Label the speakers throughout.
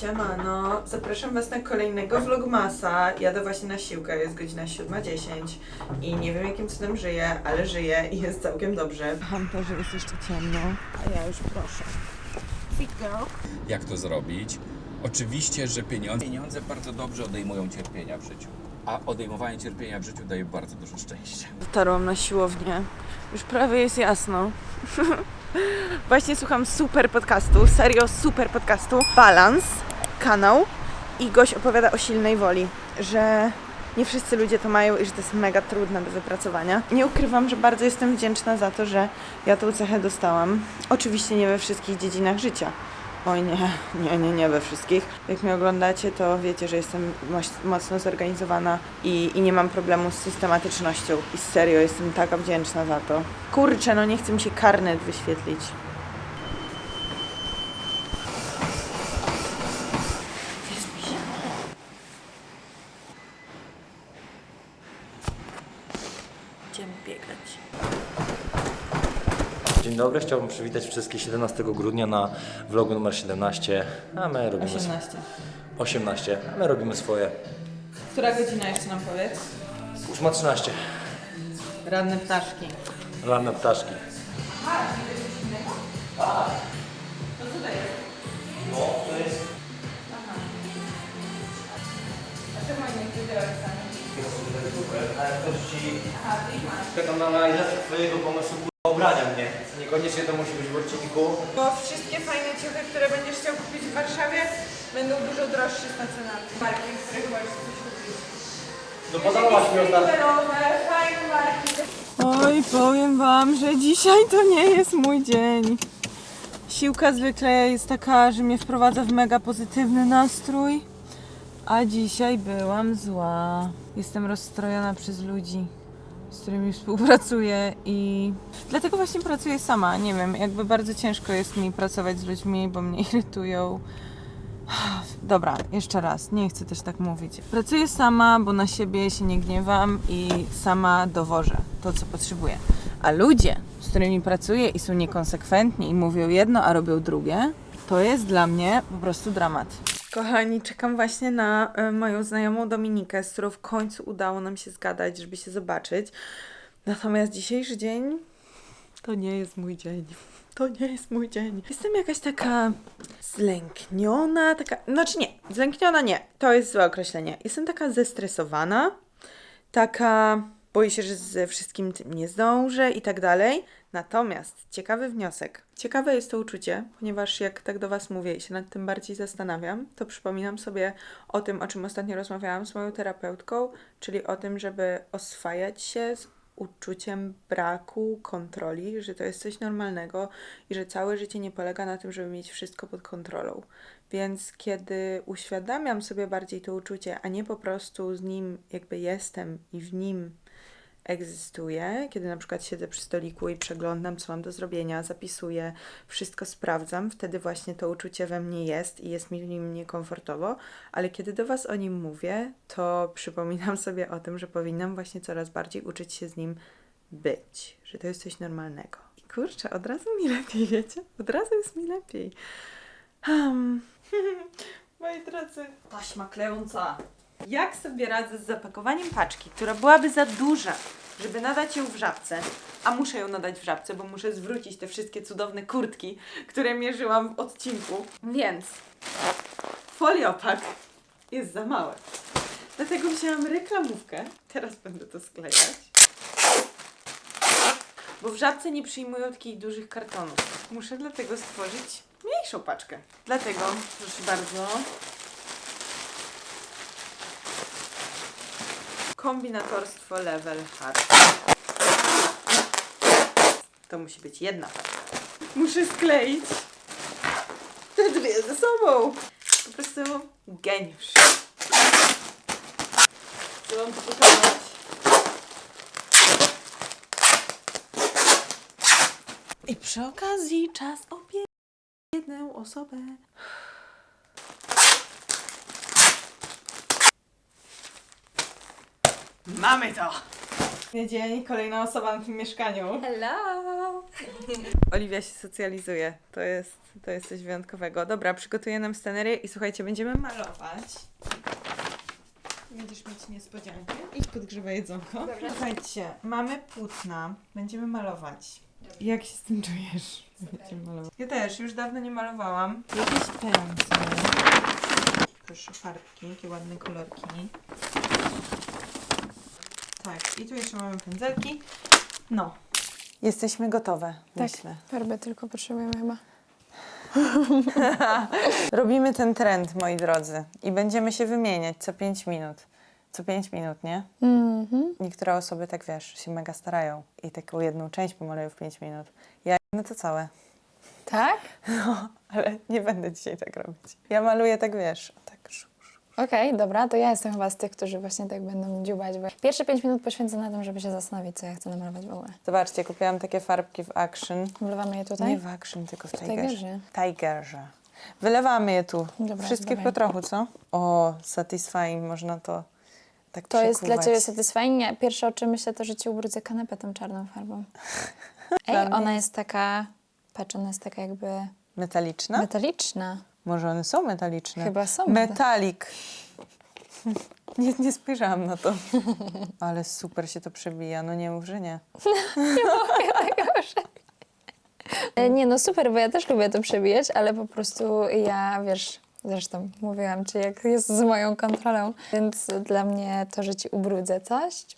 Speaker 1: Siemano, zapraszam Was na kolejnego vlogmasa. Jadę właśnie na siłkę, jest godzina 7.10 i nie wiem jakim cudem żyję, ale żyję i jest całkiem dobrze. Ham to, że jest jeszcze ciemno, a ja już proszę. Fit girl.
Speaker 2: Jak to zrobić? Oczywiście, że pieniądze, pieniądze bardzo dobrze odejmują cierpienia w życiu. A odejmowanie cierpienia w życiu daje bardzo dużo szczęścia.
Speaker 1: Dotarłam na siłownię. Już prawie jest jasno. Właśnie słucham super podcastu, serio super podcastu. Balans, kanał i gość opowiada o silnej woli, że nie wszyscy ludzie to mają i że to jest mega trudne do wypracowania. Nie ukrywam, że bardzo jestem wdzięczna za to, że ja tą cechę dostałam. Oczywiście nie we wszystkich dziedzinach życia. Oj nie, nie, nie, nie we wszystkich. Jak mnie oglądacie, to wiecie, że jestem mocno zorganizowana i, i nie mam problemu z systematycznością. I serio, jestem taka wdzięczna za to. Kurczę, no nie chcę mi się karnet wyświetlić.
Speaker 3: Chciałbym przywitać wszystkich 17 grudnia na vlogu numer 17, a my robimy...
Speaker 1: 18.
Speaker 3: 18, a my robimy swoje.
Speaker 1: Która godzina jeszcze nam powiedz?
Speaker 3: 8.13,
Speaker 1: Ranne ptaszki.
Speaker 3: ranne ptaszki. No, to jest... Ale ktoś ci... Czekam na realizację twojego pomysłu k***a, ubrania mnie. Niekoniecznie to musi być w odcinku.
Speaker 1: Bo wszystkie fajne ciuchy, które będziesz chciał kupić w Warszawie, będą dużo droższe stacjonarne. Marki, które chyba już kupić.
Speaker 3: No podobałaś mi ostatnio.
Speaker 1: Superowe, fajne marki. Oj, powiem wam, że dzisiaj to nie jest mój dzień. Siłka zwykle jest taka, że mnie wprowadza w mega pozytywny nastrój, a dzisiaj byłam zła. Jestem rozstrojona przez ludzi, z którymi współpracuję i dlatego właśnie pracuję sama. Nie wiem, jakby bardzo ciężko jest mi pracować z ludźmi, bo mnie irytują. Dobra, jeszcze raz, nie chcę też tak mówić. Pracuję sama, bo na siebie się nie gniewam i sama dowożę to, co potrzebuję. A ludzie, z którymi pracuję i są niekonsekwentni i mówią jedno, a robią drugie, to jest dla mnie po prostu dramat. Kochani, czekam właśnie na e, moją znajomą Dominikę, z którą w końcu udało nam się zgadać, żeby się zobaczyć. Natomiast dzisiejszy dzień to nie jest mój dzień. To nie jest mój dzień. Jestem jakaś taka zlękniona, taka. Znaczy nie, zlękniona nie. To jest złe określenie. Jestem taka zestresowana, taka. Boję się, że ze wszystkim tym nie zdążę i tak dalej. Natomiast ciekawy wniosek. Ciekawe jest to uczucie, ponieważ jak tak do Was mówię i się nad tym bardziej zastanawiam, to przypominam sobie o tym, o czym ostatnio rozmawiałam z moją terapeutką, czyli o tym, żeby oswajać się z uczuciem braku kontroli, że to jest coś normalnego i że całe życie nie polega na tym, żeby mieć wszystko pod kontrolą. Więc kiedy uświadamiam sobie bardziej to uczucie, a nie po prostu z nim jakby jestem i w nim egzystuję, kiedy na przykład siedzę przy stoliku i przeglądam, co mam do zrobienia, zapisuję, wszystko sprawdzam, wtedy właśnie to uczucie we mnie jest i jest mi w nim niekomfortowo, ale kiedy do Was o nim mówię, to przypominam sobie o tym, że powinnam właśnie coraz bardziej uczyć się z nim być, że to jest coś normalnego. I kurczę, od razu mi lepiej, wiecie? Od razu jest mi lepiej. Um. Moi drodzy, taśma klejąca. Jak sobie radzę z zapakowaniem paczki, która byłaby za duża, żeby nadać ją w żabce, a muszę ją nadać w żabce, bo muszę zwrócić te wszystkie cudowne kurtki, które mierzyłam w odcinku. Więc foliopak jest za małe. Dlatego wzięłam reklamówkę. Teraz będę to sklejać. Bo w żabce nie przyjmują takich dużych kartonów. Muszę dlatego stworzyć mniejszą paczkę. Dlatego, proszę bardzo, kombinatorstwo level hard. To musi być jedna. Muszę skleić te dwie ze sobą. Po prostu geniusz. Chcę wam to pokazać. I przy okazji czas opie jedną osobę. Mamy to! Dzień, kolejna osoba na tym mieszkaniu.
Speaker 4: Hello!
Speaker 1: Oliwia się socjalizuje. To jest, to jest coś wyjątkowego. Dobra, przygotuję nam scenerię i słuchajcie, będziemy malować. Będziesz mieć niespodziankę. Idź podgrzewaj jedzonko. Słuchajcie, mamy płótna. Będziemy malować. Jak się z tym czujesz? Będziemy malować. Ja też, już dawno nie malowałam. Jakieś pędzle. Proszę, farbki, jakie ładne kolorki. Tak, i tu jeszcze mamy pędzelki. No. Jesteśmy gotowe, myślę.
Speaker 4: Farby tylko potrzebujemy chyba.
Speaker 1: Robimy ten trend, moi drodzy. I będziemy się wymieniać co 5 minut. Co 5 minut, nie?
Speaker 4: Mhm.
Speaker 1: Niektóre osoby, tak wiesz, się mega starają i taką jedną część pomalują w 5 minut. Ja no to całe.
Speaker 4: Tak?
Speaker 1: No, ale nie będę dzisiaj tak robić. Ja maluję tak, wiesz, tak.
Speaker 4: Okej, dobra, to ja jestem chyba z tych, którzy właśnie tak będą dziubać, bo pierwsze 5 minut poświęcę na tym, żeby się zastanowić, co ja chcę namalować w ogóle.
Speaker 1: Zobaczcie, kupiłam takie farbki w Action.
Speaker 4: Wlewamy je tutaj?
Speaker 1: Nie w Action, tylko w Tigerze.
Speaker 4: Tigerze.
Speaker 1: Tigerze. Wylewamy je tu.
Speaker 4: Dobra,
Speaker 1: Wszystkie
Speaker 4: dawaj.
Speaker 1: po trochu, co? O, satisfying, można to tak
Speaker 4: To jest dla
Speaker 1: przekuwać.
Speaker 4: Ciebie satysfying? Nie, Pierwsze o czym myślę, to, że Ci ubrudzę kanapę tą czarną farbą. Ej,
Speaker 1: Dla mnie
Speaker 4: ona jest taka, patrz, ona jest taka jakby
Speaker 1: Metaliczna?
Speaker 4: metaliczna.
Speaker 1: Może one są metaliczne?
Speaker 4: Chyba są
Speaker 1: Metalik. Nie, nie spojrzałam na to. Ale super się to przebija. No nie mów, że nie.
Speaker 4: E, Nie, no super, bo ja też lubię to przebijać, ale po prostu ja, wiesz, zresztą mówiłam Ci, jak jest z moją kontrolą, więc dla mnie to, że Ci ubrudzę coś, nie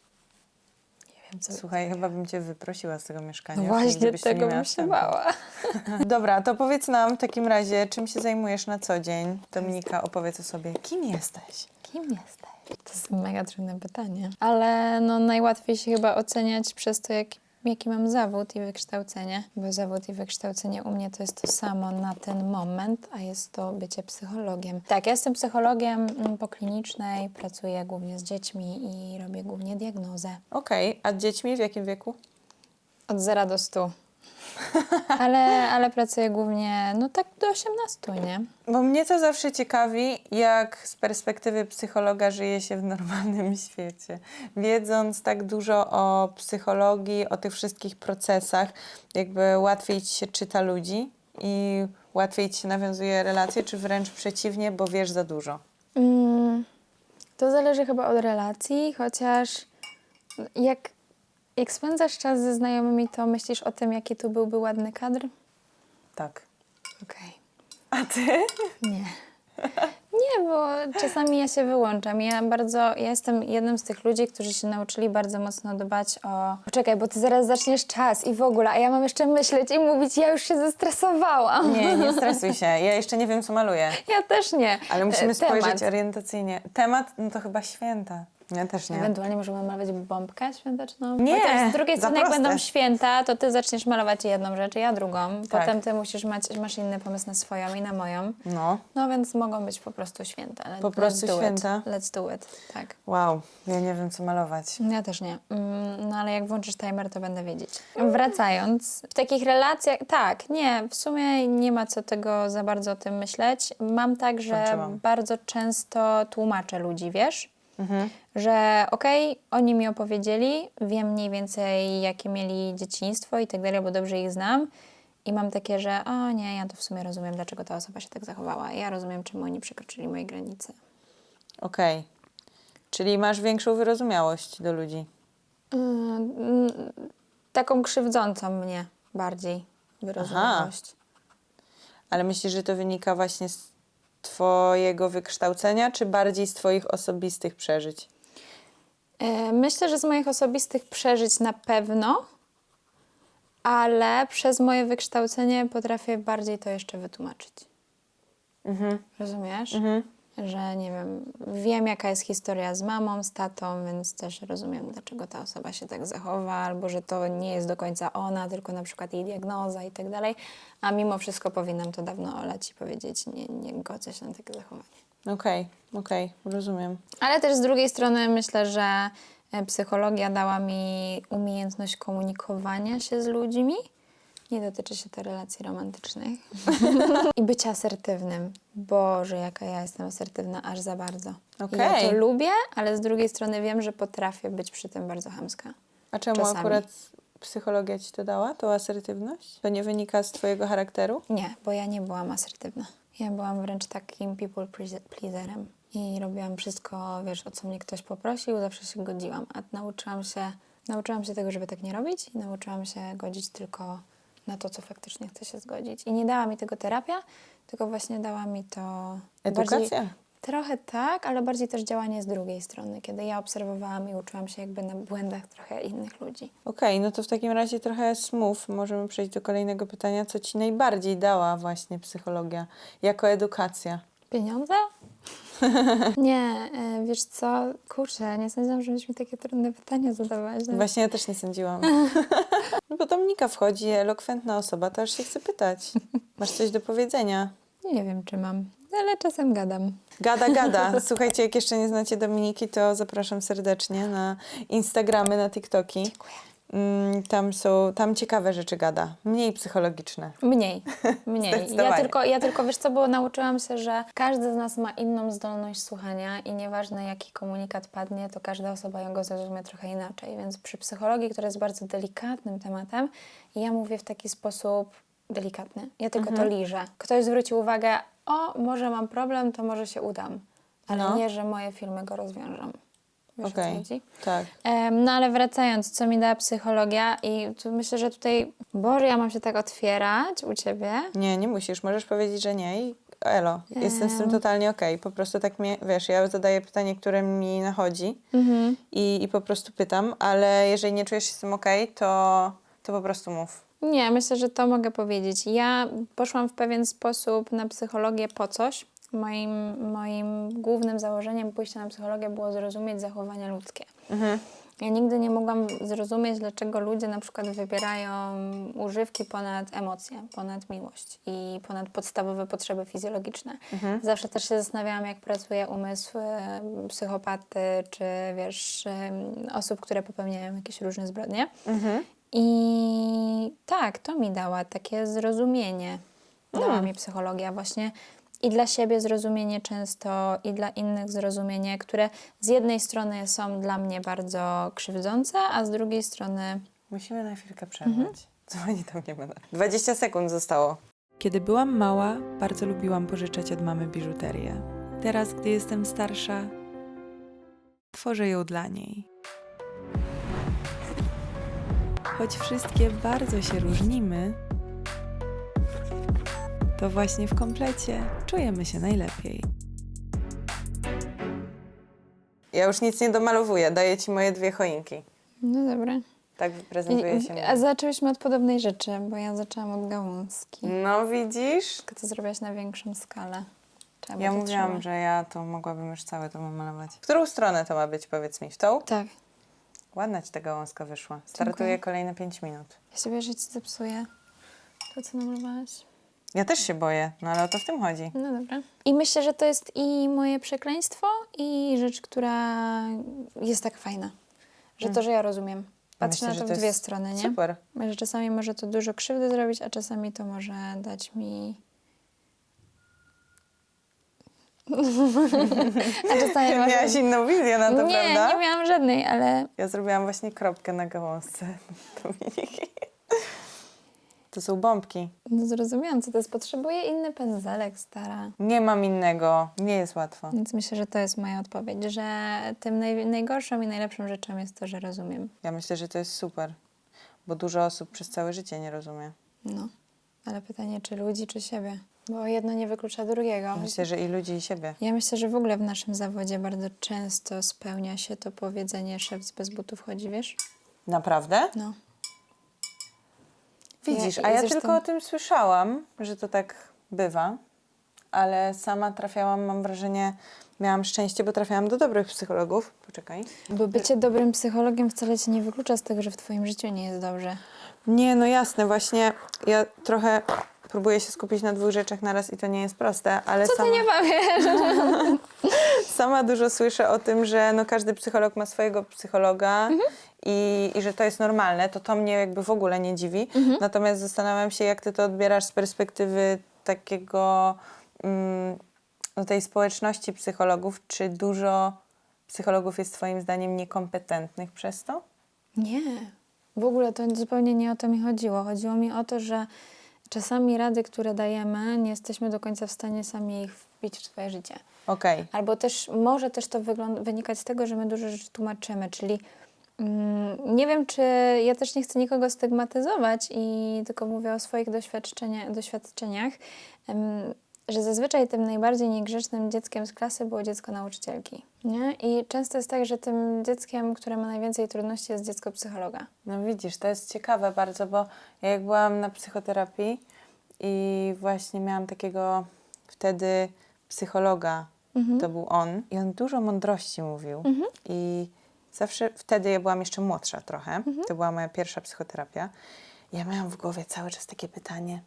Speaker 4: wiem co...
Speaker 1: Słuchaj, chyba bym cię wyprosiła z tego mieszkania.
Speaker 4: No właśnie tego bym się bała.
Speaker 1: Dobra, to powiedz nam w takim razie, czym się zajmujesz na co dzień? Dominika, opowiedz o sobie. Kim jesteś?
Speaker 4: Kim jesteś? To jest mega trudne pytanie. Ale no najłatwiej się chyba oceniać przez to, jak, jaki mam zawód i wykształcenie. Bo zawód i wykształcenie u mnie to jest to samo na ten moment, a jest to bycie psychologiem. Tak, ja jestem psychologiem mm, poklinicznej, pracuję głównie z dziećmi i robię głównie diagnozę.
Speaker 1: Okej, a z dziećmi w jakim wieku?
Speaker 4: Od 0 do 100. Ale, ale pracuję głównie, no tak do 18, nie?
Speaker 1: Bo mnie to zawsze ciekawi, jak z perspektywy psychologa żyje się w normalnym świecie. Wiedząc tak dużo o psychologii, o tych wszystkich procesach, jakby łatwiej ci się czyta ludzi i łatwiej ci się nawiązuje relacje, czy wręcz przeciwnie, bo wiesz za dużo.
Speaker 4: Mm, to zależy chyba od relacji, chociaż jak, jak spędzasz czas ze znajomymi, to myślisz o tym, jaki tu byłby ładny kadr?
Speaker 1: Tak.
Speaker 4: Okej.
Speaker 1: A ty?
Speaker 4: Nie. Nie, bo czasami ja się wyłączam. Ja bardzo, ja jestem jednym z tych ludzi, którzy się nauczyli bardzo mocno dbać o... Poczekaj, bo ty zaraz zaczniesz czas i w ogóle, a ja mam jeszcze myśleć i mówić, ja już się zestresowałam.
Speaker 1: Nie, nie stresuj się. Ja jeszcze nie wiem, co maluję.
Speaker 4: Ja też nie.
Speaker 1: Ale musimy
Speaker 4: temat.
Speaker 1: spojrzeć orientacyjnie. Temat, no to chyba święta. Ja też nie.
Speaker 4: Ewentualnie możemy malować bombkę świąteczną.
Speaker 1: Nie,
Speaker 4: Chociaż z drugiej strony, jak
Speaker 1: proste.
Speaker 4: będą święta, to ty zaczniesz malować jedną rzecz, ja drugą.
Speaker 1: Tak.
Speaker 4: Potem ty musisz mać, masz inny pomysł na swoją i na moją.
Speaker 1: No.
Speaker 4: No więc mogą być po prostu święta. Let-
Speaker 1: Po prostu
Speaker 4: let's
Speaker 1: święta?
Speaker 4: It. Let's do it, tak.
Speaker 1: Wow, ja nie wiem, co malować.
Speaker 4: Ja też nie. Mm, No ale jak włączysz timer, to będę wiedzieć. Wracając, w takich relacjach, tak, nie, w sumie nie ma co tego za bardzo o tym myśleć. Mam tak, że
Speaker 1: Skończyłam.
Speaker 4: bardzo często tłumaczę ludzi, wiesz?
Speaker 1: Mhm.
Speaker 4: Że okej, oni mi opowiedzieli, wiem mniej więcej jakie mieli dzieciństwo i tak dalej, bo dobrze ich znam. I mam takie, że o nie, ja to w sumie rozumiem, dlaczego ta osoba się tak zachowała. Ja rozumiem, czemu oni przekroczyli moje granice.
Speaker 1: Okej. Czyli masz większą wyrozumiałość do ludzi.
Speaker 4: Mm, taką krzywdzącą mnie bardziej wyrozumiałość.
Speaker 1: Ale myślisz, że to wynika właśnie z twojego wykształcenia, czy bardziej z twoich osobistych przeżyć?
Speaker 4: E, Myślę, że z moich osobistych przeżyć na pewno, ale przez moje wykształcenie potrafię bardziej to jeszcze wytłumaczyć.
Speaker 1: Mhm.
Speaker 4: Rozumiesz?
Speaker 1: Mhm.
Speaker 4: Że nie wiem, wiem jaka jest historia z mamą, z tatą, więc też rozumiem, dlaczego ta osoba się tak zachowa, albo że to nie jest do końca ona, tylko na przykład jej diagnoza i tak dalej. A mimo wszystko powinnam to dawno olać i powiedzieć, nie, nie godzę się na takie zachowanie.
Speaker 1: Okej, okej, rozumiem.
Speaker 4: Ale też z drugiej strony myślę, że e, psychologia dała mi umiejętność komunikowania się z ludźmi. Nie dotyczy się to relacji romantycznych. I bycia asertywnym. Boże, jaka ja jestem asertywna aż za bardzo. I Ja to lubię, ale z drugiej strony wiem, że potrafię być przy tym bardzo chamska.
Speaker 1: A czemu
Speaker 4: Czasami.
Speaker 1: akurat psychologia ci to dała, tą asertywność? To nie wynika z twojego charakteru?
Speaker 4: Nie, bo ja nie byłam asertywna. Ja byłam wręcz takim people please- pleaserem. I robiłam wszystko, wiesz, o co mnie ktoś poprosił, zawsze się godziłam. A nauczyłam się, nauczyłam się tego, żeby tak nie robić i nauczyłam się godzić tylko na to, co faktycznie chcę się zgodzić. I nie dała mi tego terapia, tylko właśnie dała mi to...
Speaker 1: Edukacja?
Speaker 4: Bardziej, trochę tak, ale bardziej też działanie z drugiej strony, kiedy ja obserwowałam i uczyłam się jakby na błędach trochę innych ludzi.
Speaker 1: Okej, no to w takim razie trochę smooth. Możemy przejść do kolejnego pytania. Co ci najbardziej dała właśnie psychologia jako edukacja?
Speaker 4: Pieniądze? nie, e, wiesz co, kurczę, nie sądziłam, żebyś mi takie trudne pytania zadawać. No.
Speaker 1: Właśnie ja też nie sądziłam. No bo Dominika wchodzi, elokwentna osoba, to aż się chce pytać. Masz coś do powiedzenia?
Speaker 4: Nie wiem, czy mam, ale czasem gadam.
Speaker 1: Gada, gada. Słuchajcie, jak jeszcze nie znacie Dominiki, to zapraszam serdecznie na Instagramy, na TikToki.
Speaker 4: Dziękuję.
Speaker 1: Mm, Tam są, tam ciekawe rzeczy gada, mniej psychologiczne.
Speaker 4: Mniej, mniej. Ja
Speaker 1: Zdecydowanie.
Speaker 4: tylko, ja tylko, wiesz co, bo nauczyłam się, że każdy z nas ma inną zdolność słuchania i nieważne jaki komunikat padnie, to każda osoba ją go zrozumie trochę inaczej. Więc przy psychologii, która jest bardzo delikatnym tematem, ja mówię w taki sposób delikatny. Ja tylko
Speaker 1: Mhm.
Speaker 4: to liżę. Ktoś zwróci uwagę, o, może mam problem, to może się udam. Ale
Speaker 1: No.
Speaker 4: nie, że moje filmy go rozwiążą. Wiesz,
Speaker 1: Okej,
Speaker 4: chodzi?
Speaker 1: tak.
Speaker 4: Em, No ale wracając, co mi dała psychologia i tu myślę, że tutaj, Boże, ja mam się tak otwierać u Ciebie.
Speaker 1: Nie, nie musisz. Możesz powiedzieć, że nie i elo. Jestem z tym totalnie okej. Po prostu tak mnie, wiesz, ja zadaję pytanie, które mi nachodzi
Speaker 4: Mhm.
Speaker 1: i, i po prostu pytam, ale jeżeli nie czujesz się z tym okej, to, to po prostu mów.
Speaker 4: Nie, myślę, że to mogę powiedzieć. Ja poszłam w pewien sposób na psychologię po coś. Moim, moim głównym założeniem pójścia na psychologię było zrozumieć zachowania ludzkie. Ja nigdy nie mogłam zrozumieć, dlaczego ludzie na przykład wybierają używki ponad emocje, ponad miłość i ponad podstawowe potrzeby fizjologiczne. Zawsze też się zastanawiałam, jak pracuje umysł psychopaty, czy wiesz, osób, które popełniają jakieś różne zbrodnie. I tak, to mi dała takie zrozumienie. Dała mi psychologia właśnie i dla siebie zrozumienie często, i dla innych zrozumienie, które z jednej strony są dla mnie bardzo krzywdzące, a z drugiej strony
Speaker 1: Musimy na chwilkę przerwać. Dzwoni do mnie będę. 20 sekund zostało. Kiedy byłam mała, bardzo lubiłam pożyczać od mamy biżuterię. Teraz, gdy jestem starsza, tworzę ją dla niej. Choć wszystkie bardzo się różnimy, to właśnie w komplecie czujemy się najlepiej. Ja już nic nie domalowuję, daję ci moje dwie choinki.
Speaker 4: no dobra.
Speaker 1: Tak prezentuje się.
Speaker 4: A zaczęłyśmy od podobnej rzeczy, bo ja zaczęłam od gałązki.
Speaker 1: No widzisz?
Speaker 4: Tylko to zrobiłaś na większą skalę. Trzeba
Speaker 1: Ja mówiłam, że ja to mogłabym już całe to malować. W którą stronę to ma być, powiedz mi? W tą?
Speaker 4: Tak.
Speaker 1: Ładna ci ta gałązka wyszła. Startuję
Speaker 4: Dziękuję.
Speaker 1: kolejne 5 minut.
Speaker 4: Ja się boję, że ci zepsuję to, co namalowałaś.
Speaker 1: Ja też się boję, no ale o to w tym chodzi.
Speaker 4: No dobra. I myślę, że to jest i moje przekleństwo, i rzecz, która jest tak fajna. Że to, że ja rozumiem. Patrzę
Speaker 1: Mm. Myślę,
Speaker 4: na
Speaker 1: że
Speaker 4: to w
Speaker 1: to
Speaker 4: dwie
Speaker 1: jest
Speaker 4: strony, nie?
Speaker 1: Super.
Speaker 4: Że czasami może to dużo krzywdy zrobić, a czasami to może dać mi... a czasami może...
Speaker 1: Miałaś inną wizję na to,
Speaker 4: nie,
Speaker 1: prawda?
Speaker 4: nie miałam żadnej, ale
Speaker 1: Ja zrobiłam właśnie kropkę na gałązce Dominiki. To są bombki.
Speaker 4: no zrozumiałam, co to jest. Potrzebuję inny pędzelek, stara.
Speaker 1: Nie mam innego. Nie jest łatwo.
Speaker 4: Więc myślę, że to jest moja odpowiedź, że tym naj, najgorszą i najlepszą rzeczą jest to, że rozumiem.
Speaker 1: Ja myślę, że to jest super, bo dużo osób przez całe życie nie rozumie.
Speaker 4: No, ale pytanie, czy ludzi, czy siebie? Bo jedno nie wyklucza drugiego.
Speaker 1: Myślę, że i ludzi, i siebie.
Speaker 4: Ja myślę, że w ogóle w naszym zawodzie bardzo często spełnia się to powiedzenie szef bez butów chodzi, wiesz?
Speaker 1: Naprawdę?
Speaker 4: No.
Speaker 1: Widzisz, a ja
Speaker 4: zresztą-
Speaker 1: tylko o tym słyszałam, że to tak bywa, ale sama trafiałam, mam wrażenie, miałam szczęście, bo trafiałam do dobrych psychologów. Poczekaj.
Speaker 4: Bo bycie dobrym psychologiem wcale cię nie wyklucza z tego, że w twoim życiu nie jest dobrze.
Speaker 1: Nie, no jasne, właśnie ja trochę próbuję się skupić na dwóch rzeczach naraz i to nie jest proste, ale
Speaker 4: Co
Speaker 1: sama,
Speaker 4: ty nie powiesz?
Speaker 1: sama dużo słyszę o tym, że no każdy psycholog ma swojego psychologa
Speaker 4: Mhm.
Speaker 1: I, i że to jest normalne, to to mnie jakby w ogóle nie dziwi.
Speaker 4: Mhm.
Speaker 1: Natomiast zastanawiam się, jak ty to odbierasz z perspektywy takiego mm, no tej społeczności psychologów, czy dużo psychologów jest twoim zdaniem niekompetentnych przez to?
Speaker 4: Nie. W ogóle to zupełnie nie o to mi chodziło. Chodziło mi o to, że czasami rady, które dajemy, nie jesteśmy do końca w stanie sami ich wbić w swoje życie.
Speaker 1: Okej.
Speaker 4: Albo też może też to wynikać z tego, że my dużo rzeczy tłumaczymy, czyli nie wiem, czy ja też nie chcę nikogo stygmatyzować i tylko mówię o swoich doświadczenia, doświadczeniach, że zazwyczaj tym najbardziej niegrzecznym dzieckiem z klasy było dziecko nauczycielki. Nie? I często jest tak, że tym dzieckiem, które ma najwięcej trudności jest dziecko psychologa.
Speaker 1: No widzisz, to jest ciekawe bardzo, bo ja jak byłam na psychoterapii i właśnie miałam takiego wtedy psychologa, to był on, i on dużo mądrości mówił. I zawsze wtedy ja byłam jeszcze młodsza trochę. To była moja pierwsza psychoterapia. Ja miałam w głowie cały czas takie pytanie,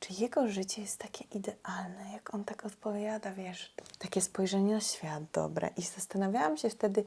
Speaker 1: czy jego życie jest takie idealne, jak on tak odpowiada, wiesz, takie spojrzenie na świat dobre. I zastanawiałam się wtedy,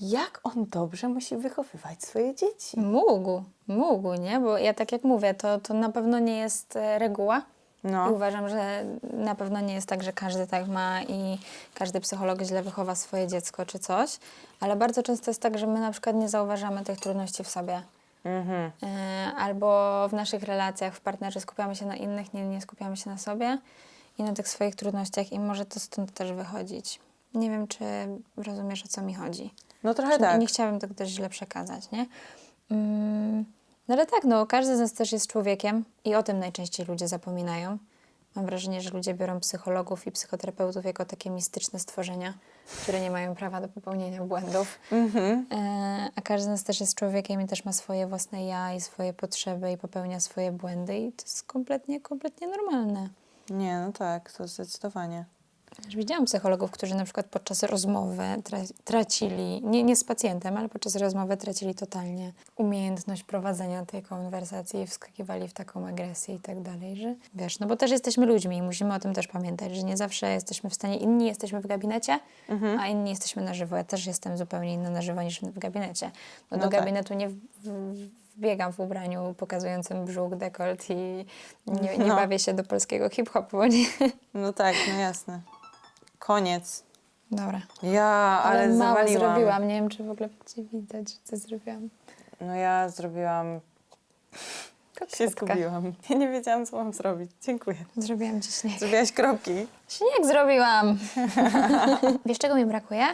Speaker 1: jak on dobrze musi wychowywać swoje dzieci.
Speaker 4: Mógł, mógł, nie? Bo ja tak jak mówię, to, to na pewno nie jest e, reguła.
Speaker 1: No.
Speaker 4: I uważam, że na pewno nie jest tak, że każdy tak ma i każdy psycholog źle wychowa swoje dziecko czy coś, ale bardzo często jest tak, że my na przykład nie zauważamy tych trudności w sobie.
Speaker 1: Mhm.
Speaker 4: E, Albo w naszych relacjach, w partnerze skupiamy się na innych, nie, nie skupiamy się na sobie i na tych swoich trudnościach i może to stąd też wychodzić. Nie wiem, czy rozumiesz, o co mi chodzi.
Speaker 1: No trochę
Speaker 4: Znaczy,
Speaker 1: tak.
Speaker 4: Nie chciałabym tego też źle przekazać, nie? Mm, no ale tak, no, każdy z nas też jest człowiekiem i o tym najczęściej ludzie zapominają. Mam wrażenie, że ludzie biorą psychologów i psychoterapeutów jako takie mistyczne stworzenia, które nie mają prawa do popełnienia błędów.
Speaker 1: Mhm.
Speaker 4: E, a każdy z nas też jest człowiekiem i też ma swoje własne ja i swoje potrzeby i popełnia swoje błędy i to jest kompletnie, kompletnie normalne.
Speaker 1: Nie, no tak, to zdecydowanie.
Speaker 4: Widziałam psychologów, którzy na przykład podczas rozmowy tra- tracili, nie, nie z pacjentem, ale podczas rozmowy tracili totalnie umiejętność prowadzenia tej konwersacji i wskakiwali w taką agresję i tak dalej, że wiesz, no bo też jesteśmy ludźmi i musimy o tym też pamiętać, że nie zawsze jesteśmy w stanie, inni jesteśmy w gabinecie, a inni jesteśmy na żywo. Ja też jestem zupełnie inna na żywo niż w gabinecie. No,
Speaker 1: No
Speaker 4: do
Speaker 1: tak.
Speaker 4: gabinetu nie w, w, wbiegam w ubraniu pokazującym brzuch, dekolt i nie, nie
Speaker 1: No.
Speaker 4: bawię się do polskiego hip-hopu, nie...
Speaker 1: No tak, no jasne. Koniec.
Speaker 4: Dobra.
Speaker 1: Ja, ale,
Speaker 4: Ale, mało
Speaker 1: zawaliłam.
Speaker 4: zrobiłam. Nie wiem, czy w ogóle będzie widać, co zrobiłam.
Speaker 1: No ja zrobiłam... Się
Speaker 4: Kokotka.
Speaker 1: zgubiłam. Ja nie wiedziałam, co mam zrobić. Dziękuję.
Speaker 4: Zrobiłam ci śnieg.
Speaker 1: Zrobiłaś kropki.
Speaker 4: Śnieg zrobiłam! Wiesz, czego mi brakuje?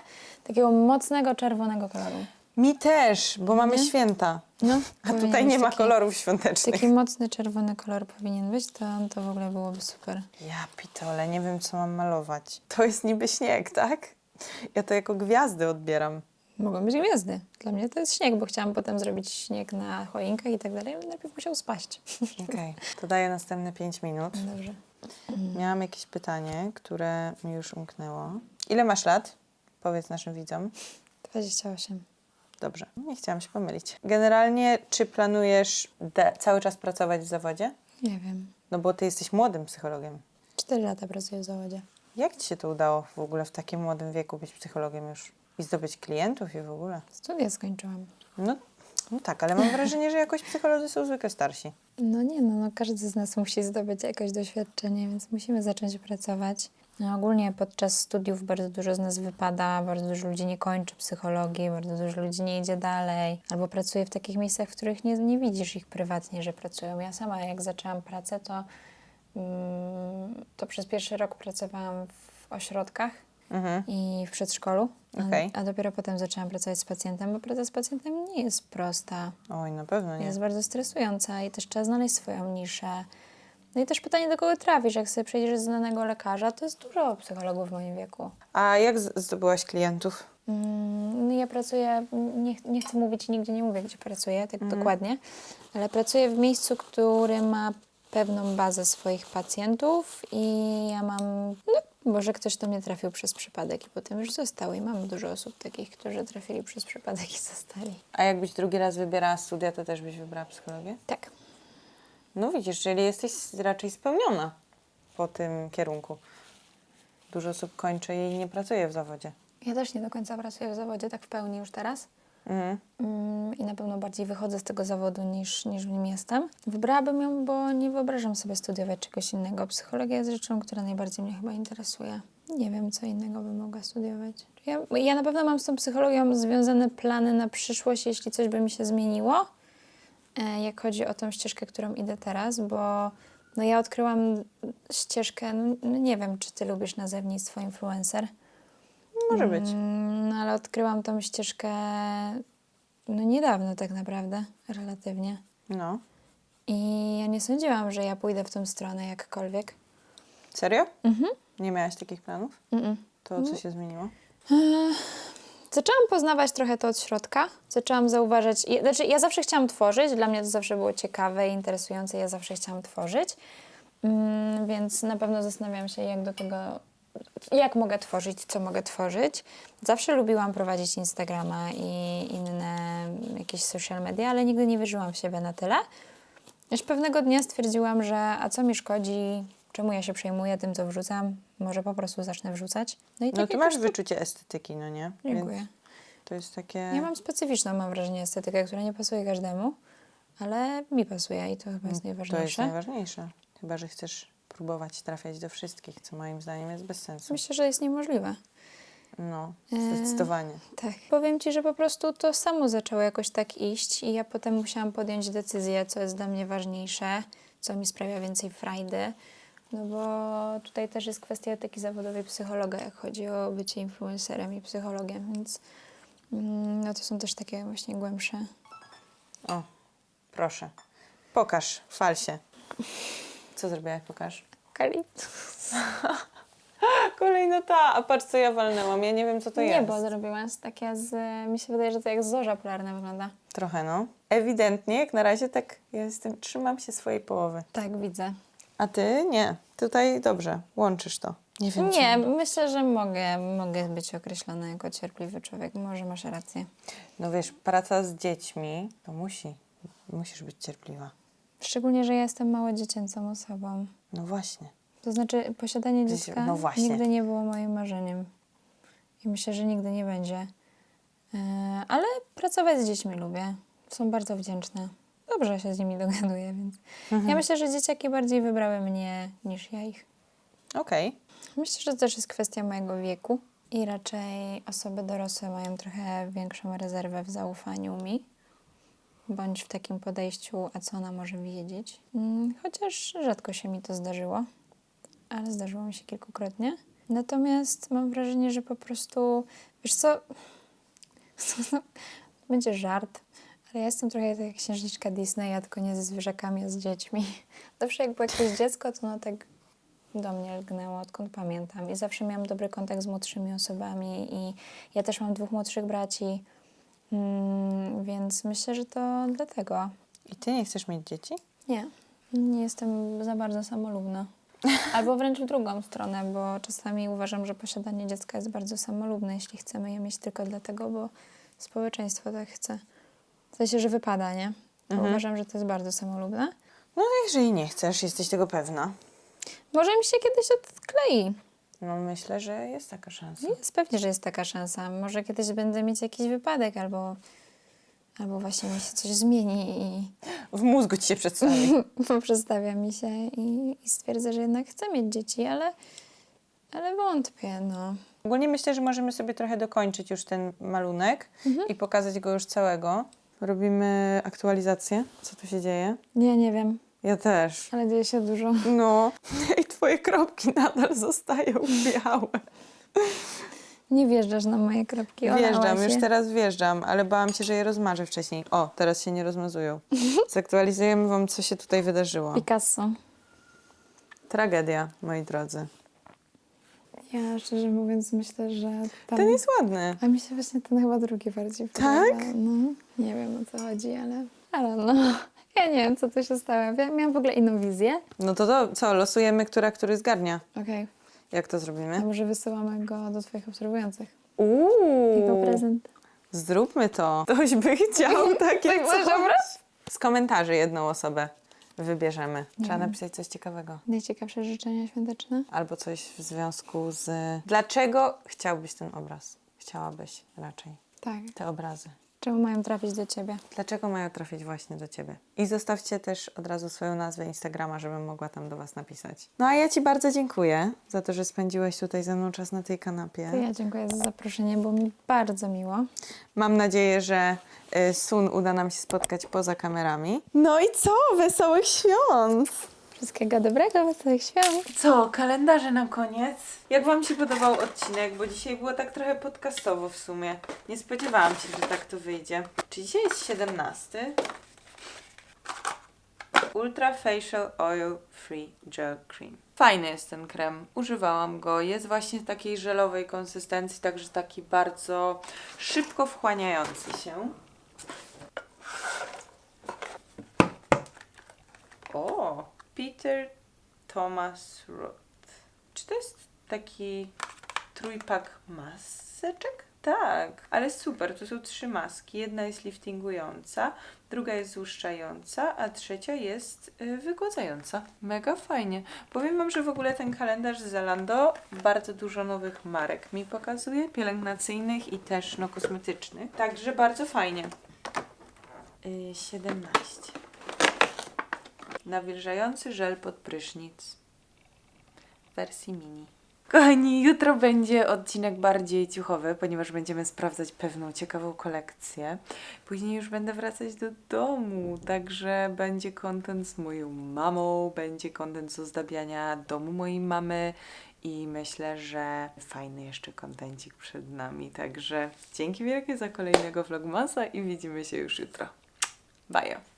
Speaker 4: Takiego mocnego czerwonego koloru.
Speaker 1: Mi też, bo mamy święta.
Speaker 4: No,
Speaker 1: A
Speaker 4: powinien
Speaker 1: tutaj
Speaker 4: być
Speaker 1: nie ma
Speaker 4: taki-
Speaker 1: kolorów świątecznych.
Speaker 4: Taki mocny czerwony kolor powinien być, to, to w ogóle byłoby super.
Speaker 1: Ja pitole, nie wiem, co mam malować. To jest niby śnieg, tak? Ja to jako gwiazdy odbieram.
Speaker 4: Mogą być gwiazdy. Dla mnie to jest śnieg, bo chciałam potem zrobić śnieg na choinkach i tak dalej, ale najpierw musiał spaść.
Speaker 1: Okej, to daję następne 5 minut.
Speaker 4: Dobrze.
Speaker 1: Miałam jakieś pytanie, które mi już umknęło. Ile masz lat? Powiedz naszym widzom.
Speaker 4: 28.
Speaker 1: Dobrze, nie chciałam się pomylić. Generalnie, czy planujesz cały czas pracować w zawodzie?
Speaker 4: Nie wiem.
Speaker 1: No bo ty jesteś młodym psychologiem.
Speaker 4: 4 lata pracuję w zawodzie.
Speaker 1: Jak ci się to udało w ogóle w takim młodym wieku być psychologiem już? I zdobyć klientów i w ogóle?
Speaker 4: Studia skończyłam.
Speaker 1: No, no tak, ale mam wrażenie, że jakoś psycholodzy są zwykle starsi.
Speaker 4: No nie, no, no każdy z nas musi zdobyć jakoś doświadczenie, więc musimy zacząć pracować. No, ogólnie podczas studiów bardzo dużo z nas wypada, bardzo dużo ludzi nie kończy psychologii, bardzo dużo ludzi nie idzie dalej, albo pracuje w takich miejscach, w których nie, nie widzisz ich prywatnie, że pracują. Ja sama jak zaczęłam pracę, to, mm, to przez pierwszy rok pracowałam w ośrodkach
Speaker 1: Mhm.
Speaker 4: i w przedszkolu, a,
Speaker 1: Okej.
Speaker 4: a dopiero potem zaczęłam pracować z pacjentem, bo praca z pacjentem nie jest prosta
Speaker 1: Oj, na pewno nie.
Speaker 4: jest bardzo stresująca i też trzeba znaleźć swoją niszę. No i też pytanie, do kogo trafisz. Jak sobie przejdziesz z znanego lekarza, to jest dużo psychologów w moim wieku.
Speaker 1: A jak zdobyłaś klientów?
Speaker 4: Mm, no ja pracuję, nie, nie chcę mówić i nigdzie nie mówię, gdzie pracuję, tak dokładnie, ale pracuję w miejscu, które ma pewną bazę swoich pacjentów i ja mam, no może ktoś do mnie trafił przez przypadek i potem już został i mam dużo osób takich, którzy trafili przez przypadek i zostali.
Speaker 1: A jakbyś drugi raz wybierała studia, to też byś wybrała psychologię?
Speaker 4: Tak.
Speaker 1: No widzisz, czyli jesteś raczej spełniona po tym kierunku. Dużo osób kończy i nie pracuje w zawodzie.
Speaker 4: Ja też nie do końca pracuję w zawodzie tak w pełni już teraz.
Speaker 1: Mhm.
Speaker 4: Mm, I na pewno bardziej wychodzę z tego zawodu niż, niż w nim jestem. Wybrałabym ją, bo nie wyobrażam sobie studiować czegoś innego. Psychologia jest rzeczą, która najbardziej mnie chyba interesuje. Nie wiem, co innego bym mogła studiować. Ja, ja na pewno mam z tą psychologią związane plany na przyszłość, jeśli coś by mi się zmieniło, jak chodzi o tą ścieżkę, którą idę teraz, bo no ja odkryłam ścieżkę, no, nie wiem, czy ty lubisz nazewnictwo influencer,
Speaker 1: Może być.
Speaker 4: Mm, no ale odkryłam tą ścieżkę no niedawno tak naprawdę, relatywnie.
Speaker 1: No.
Speaker 4: I ja nie sądziłam, że ja pójdę w tą stronę jakkolwiek.
Speaker 1: Serio?
Speaker 4: Mhm.
Speaker 1: Nie miałaś takich planów?
Speaker 4: Mm-mm.
Speaker 1: To co się zmieniło?
Speaker 4: Zaczęłam poznawać trochę to od środka. Zaczęłam zauważać. Znaczy, ja zawsze chciałam tworzyć, dla mnie to zawsze było ciekawe i interesujące. Ja zawsze chciałam tworzyć. Mm, więc na pewno zastanawiam się, jak do tego. Jak mogę tworzyć, co mogę tworzyć. Zawsze lubiłam prowadzić Instagrama i inne jakieś social media, ale nigdy nie wierzyłam w siebie na tyle. Aż pewnego dnia stwierdziłam, że a co mi szkodzi, czemu ja się przejmuję tym, co wrzucam, może po prostu zacznę wrzucać. No i
Speaker 1: No ty masz wyczucie estetyki, no nie?
Speaker 4: Dziękuję.
Speaker 1: Więc to jest takie...
Speaker 4: Ja mam specyficzną, mam wrażenie, estetykę, która nie pasuje każdemu, ale mi pasuje i to chyba jest
Speaker 1: To jest
Speaker 4: najważniejsze.
Speaker 1: najważniejsze. Chyba, że chcesz próbować trafiać do wszystkich, co moim zdaniem jest bez sensu.
Speaker 4: Myślę, że jest niemożliwe.
Speaker 1: No,
Speaker 4: Eee.
Speaker 1: zdecydowanie.
Speaker 4: Tak. Powiem Ci, że po prostu to samo zaczęło jakoś tak iść i ja potem musiałam podjąć decyzję, co jest dla mnie ważniejsze, co mi sprawia więcej frajdy. No bo tutaj też jest kwestia etyki zawodowej psychologa, jak chodzi o bycie influencerem i psychologiem, więc mm, no to są też takie właśnie głębsze.
Speaker 1: O, proszę. Pokaż, fal się. Co zrobiłaś? Pokaż.
Speaker 4: Kaliptus.
Speaker 1: Kolejna ta, a patrz co ja walnęłam. Ja nie wiem co to jest.
Speaker 4: Niebo zrobiłam z takie z... Mi się wydaje, że to jak zorza polarna wygląda.
Speaker 1: Trochę, no. Ewidentnie, jak na razie tak ja jestem, trzymam się swojej połowy.
Speaker 4: Tak, widzę.
Speaker 1: A ty nie. Tutaj dobrze, łączysz to. Nie wiem
Speaker 4: Nie, myślę, że mogę, mogę być określona jako cierpliwy człowiek. Może masz rację.
Speaker 1: No wiesz, praca z dziećmi, to musi. Musisz być cierpliwa.
Speaker 4: Szczególnie, że ja jestem mało dziecięcą osobą.
Speaker 1: No właśnie.
Speaker 4: To znaczy, posiadanie dziecka
Speaker 1: no właśnie.
Speaker 4: nigdy nie było moim marzeniem. I myślę, że nigdy nie będzie. E, ale pracować z dziećmi lubię. Są bardzo wdzięczne. Dobrze się z nimi dogaduję, więc
Speaker 1: Mhm.
Speaker 4: ja myślę, że dzieciaki bardziej wybrały mnie niż ja ich.
Speaker 1: Okej.
Speaker 4: Myślę, że to też jest kwestia mojego wieku i raczej osoby dorosłe mają trochę większą rezerwę w zaufaniu mi, bądź w takim podejściu, a co ona może wiedzieć. Mm, Chociaż rzadko się mi to zdarzyło, ale zdarzyło mi się kilkukrotnie. Natomiast mam wrażenie, że po prostu, wiesz co, będzie żart, ale ja jestem trochę jak księżniczka Disneya, tylko nie ze zwierzakami, a z dziećmi. Zawsze jak było jakieś dziecko, to no tak do mnie lgnęło, odkąd pamiętam. I zawsze miałam dobry kontakt z młodszymi osobami i ja też mam dwóch młodszych braci, mm, więc myślę, że to dlatego.
Speaker 1: I ty nie chcesz mieć dzieci?
Speaker 4: Nie, nie jestem za bardzo samolubna. Albo wręcz w drugą stronę, bo czasami uważam, że posiadanie dziecka jest bardzo samolubne, jeśli chcemy je mieć tylko dlatego, bo społeczeństwo tak chce. W sensie, że wypada, nie? To uważam, że to jest bardzo samolubne.
Speaker 1: No jeżeli nie chcesz, jesteś tego pewna.
Speaker 4: Może mi się kiedyś odklei.
Speaker 1: No myślę, że jest taka szansa.
Speaker 4: Jest pewnie, że jest taka szansa. Może kiedyś będę mieć jakiś wypadek albo, albo właśnie mi się coś zmieni i
Speaker 1: W mózgu ci się przedstawi.
Speaker 4: poprzestawia mi się i, i stwierdzę, że jednak chcę mieć dzieci, ale, ale wątpię, no.
Speaker 1: Ogólnie myślę, że możemy sobie trochę dokończyć już ten malunek i pokazać go już całego. Robimy aktualizację, co tu się dzieje.
Speaker 4: Ja nie wiem,
Speaker 1: Ja też.
Speaker 4: ale dzieje się dużo.
Speaker 1: No, i twoje kropki nadal zostają białe.
Speaker 4: Nie wjeżdżasz na moje kropki, olałaś
Speaker 1: Wjeżdżam, już
Speaker 4: je.
Speaker 1: teraz wjeżdżam, ale bałam się, że je rozmarzę wcześniej. O, teraz się nie rozmazują. Zaktualizujemy wam, co się tutaj wydarzyło.
Speaker 4: Picasso.
Speaker 1: Tragedia, moi drodzy.
Speaker 4: Ja szczerze mówiąc myślę, że tam...
Speaker 1: Ten jest ładny.
Speaker 4: A mi się właśnie ten chyba drugi bardziej
Speaker 1: Tak?
Speaker 4: podoba. No, nie wiem o co chodzi, ale... Ale no, ja nie wiem co tu się stało. Ja miałam w ogóle inną wizję.
Speaker 1: No to, to co, losujemy, która który zgarnia.
Speaker 4: Okej,
Speaker 1: Jak to
Speaker 4: a
Speaker 1: zrobimy?
Speaker 4: może wysyłamy go do twoich obserwujących.
Speaker 1: Uuu,
Speaker 4: Jako prezent.
Speaker 1: zróbmy to. Ktoś by chciał takie
Speaker 4: Tak
Speaker 1: coś.
Speaker 4: obraz?
Speaker 1: Z komentarzy jedną osobę wybierzemy. Trzeba
Speaker 4: Mhm.
Speaker 1: napisać coś ciekawego.
Speaker 4: Najciekawsze życzenia świąteczne?
Speaker 1: Albo coś w związku z... Dlaczego chciałbyś ten obraz? Chciałabyś raczej
Speaker 4: Tak.
Speaker 1: te obrazy.
Speaker 4: Czemu mają trafić do ciebie?
Speaker 1: Dlaczego mają trafić właśnie do Ciebie? I zostawcie też od razu swoją nazwę Instagrama, żebym mogła tam do Was napisać. No a ja Ci bardzo dziękuję za to, że spędziłeś tutaj ze mną czas na tej kanapie.
Speaker 4: To ja dziękuję za zaproszenie, było mi bardzo miło.
Speaker 1: Mam nadzieję, że y, Sun uda nam się spotkać poza kamerami. No i co? Wesołych świąt!
Speaker 4: Wszystkiego dobrego, wesołych świąt.
Speaker 1: Co, kalendarze na koniec? Jak Wam się podobał odcinek? Bo dzisiaj było tak trochę podcastowo w sumie. Nie spodziewałam się, że tak to wyjdzie. Czy dzisiaj jest 17? Ultra Facial Oil Free Gel Cream. Fajny jest ten krem. Używałam go. Jest właśnie takiej żelowej konsystencji, także taki bardzo szybko wchłaniający się. O, Peter Thomas Roth. Czy to jest taki trójpak maseczek? Tak, ale super, to są trzy maski. Jedna jest liftingująca, druga jest złuszczająca, a trzecia jest y, wygładzająca. Mega fajnie. Powiem Wam, że w ogóle ten kalendarz z Zalando bardzo dużo nowych marek mi pokazuje, pielęgnacyjnych i też no kosmetycznych. Także bardzo fajnie. Y, 17. Nawilżający żel pod prysznic w wersji mini. Kochani, jutro będzie odcinek bardziej ciuchowy, ponieważ będziemy sprawdzać pewną ciekawą kolekcję. Później już będę wracać do domu, także będzie kontent z moją mamą, będzie kontent z ozdabiania domu mojej mamy i myślę, że fajny jeszcze kontencik przed nami. Także dzięki wielkie za kolejnego vlogmasa i widzimy się już jutro. Bye!